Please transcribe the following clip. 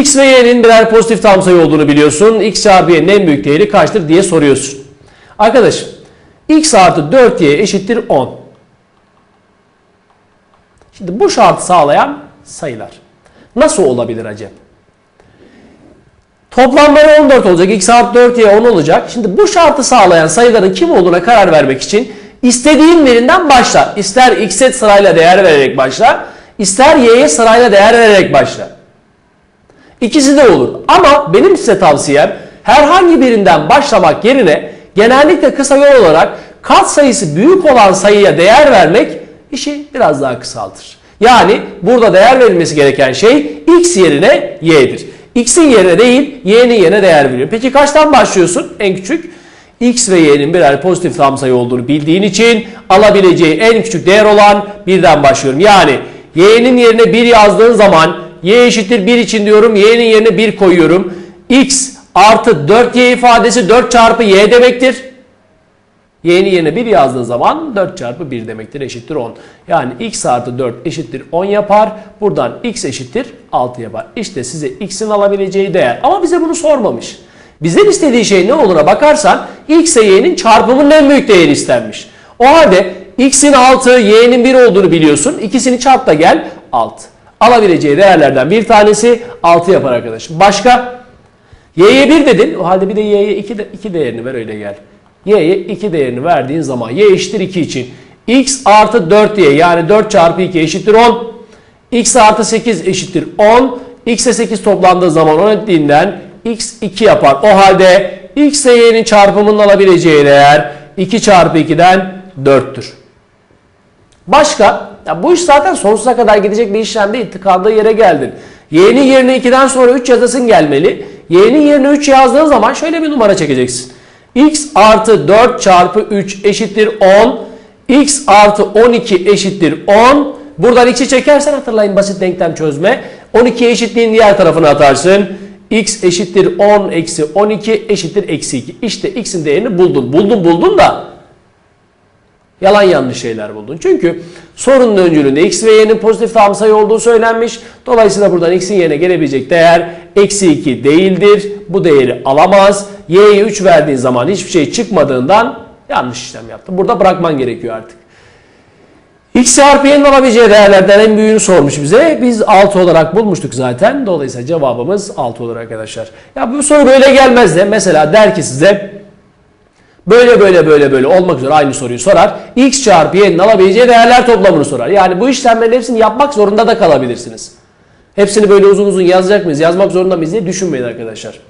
X ve Y'nin birer pozitif tam sayı olduğunu biliyorsun. X çarpı Y'nin en büyük değeri kaçtır diye soruyorsun. Arkadaşım X artı 4Y eşittir 10. Şimdi bu şartı sağlayan sayılar. Nasıl olabilir acaba? Toplamları 14 olacak. X artı 4Y 10 olacak. Şimdi bu şartı sağlayan sayıların kim olduğuna karar vermek için istediğin birinden başla. İster X'e sırayla değer vererek başla. ister Y'ye sırayla değer vererek başla. İkisi de olur. Ama benim size tavsiyem herhangi birinden başlamak yerine genellikle kısa yol olarak kat sayısı büyük olan sayıya değer vermek işi biraz daha kısaltır. Yani burada değer verilmesi gereken şey x yerine y'dir. x'in yerine değil y'nin yerine değer veriyor. Peki kaçtan başlıyorsun? En küçük x ve y'nin birer pozitif tam sayı olduğunu bildiğin için alabileceği en küçük değer olan birden başlıyorum. Yani y'nin yerine 1 yazdığın zaman y eşittir 1 için diyorum y'nin yerine 1 koyuyorum. x artı 4y ifadesi 4 çarpı y demektir. Y'nin yerine 1 yazdığın zaman 4 çarpı 1 demektir eşittir 10. Yani x artı 4 eşittir 10 yapar. Buradan x eşittir 6 yapar. İşte size x'in alabileceği değer. Ama bize bunu sormamış. Bizden istediği şey ne olduğuna bakarsan x ile y'nin çarpımının en büyük değeri istenmiş. O halde x'in 6, y'nin 1 olduğunu biliyorsun. İkisini çarp da gel 6. Alabileceği değerlerden bir tanesi 6 yapar arkadaşım. Başka? Y'ye 1 dedin. O halde bir de y'ye 2, de, 2 değerini ver öyle gel. Y'ye 2 değerini verdiğin zaman y eşittir 2 için x artı 4y yani 4 çarpı 2 eşittir 10. x artı 8 eşittir 10. x ile 8 toplandığı zaman 10 ettiğinden x 2 yapar. O halde x ile y'nin çarpımının alabileceği değer 2 çarpı 2'den 4'tür. Başka? Ya bu iş zaten sonsuza kadar gidecek bir işlem değil. Tıkandığı yere geldin. Y'nin yerine 2'den sonra 3 yazasın gelmeli. Y'nin yerine 3 yazdığın zaman şöyle bir numara çekeceksin. x artı 4 çarpı 3 eşittir 10. x artı 12 eşittir 10. Buradan x'i çekersen hatırlayın basit denklem çözme. 12 eşitliğin diğer tarafına atarsın. x eşittir 10 eksi 12 eşittir eksi 2. İşte x'in değerini buldun. Buldun buldun da Yalan yanlış şeyler buldun. Çünkü sorunun öncülüğünde x ve y'nin pozitif tam sayı olduğu söylenmiş. Dolayısıyla buradan x'in yerine gelebilecek değer eksi 2 değildir. Bu değeri alamaz. y'ye 3 verdiğin zaman hiçbir şey çıkmadığından yanlış işlem yaptın. Burada bırakman gerekiyor artık. X çarpı y'nin alabileceği değerlerden en büyüğünü sormuş bize. Biz 6 olarak bulmuştuk zaten. Dolayısıyla cevabımız 6 olur arkadaşlar. Ya bu soru böyle gelmez de mesela der ki size Böyle böyle böyle böyle olmak üzere aynı soruyu sorar. X çarpı y'nin alabileceği değerler toplamını sorar. Yani bu işlemlerin hepsini yapmak zorunda da kalabilirsiniz. Hepsini böyle uzun uzun yazacak mıyız, yazmak zorunda mıyız diye düşünmeyin arkadaşlar.